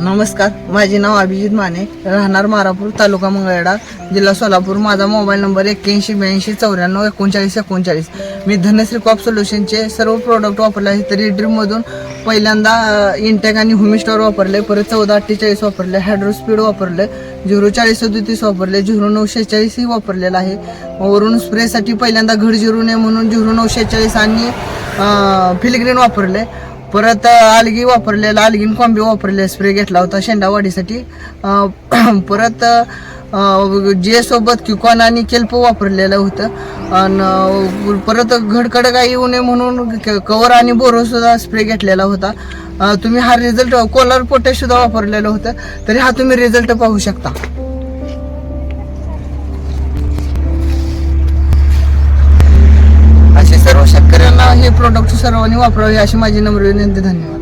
नमस्कार माझे नाव अभिजित माने. राहणार मारापूर तालुका मंगळवेढा जिल्हा सोलापूर. माझा मोबाईल नंबर एक्क्याऐंशी ब्याऐंशी चौऱ्याण्णव एकोणचाळीस एकोणचाळीस. मी धनश्री कॉप सोल्युशनचे सर्व प्रोडक्ट वापरले आहेत. तरी ड्रीममधून पहिल्यांदा इंटेक आणि हुमिस्टॉर वापरले. परत चौदा अठ्ठेचाळीस वापरले. हायड्रो स्पीड वापरले. झिरो चाळीस सदोतीस वापरले. झिरो नऊशे चाळीसही वापरलेला आहे. वरून स्प्रेसाठी पहिल्यांदा घड झिरो नये म्हणून झिरो नऊशे चाळीस आणि फिलग्रीन वापरले. परत आलगी वापरलेला आलगीन कॉम्बी वापरले स्प्रे घेतला होता शेंडावाडीसाठी. वाढीसाठी परत जे सोबत क्युकॉन आणि केल्प वापरलेलं होतं. आणि परत घडकडं काही येऊ नये म्हणून क- कवर आणि बोरोसुद्धा स्प्रे घेतलेला होता. तुम्ही हा रिझल्ट कोलार पोटॅशसुद्धा वापरलेलं होतं. तरी हा तुम्ही रिझल्ट पाहू शकता. हे प्रोडक्ट सर्वांनी वापरावे अशी माझी नम्र विनंती धन्यवाद.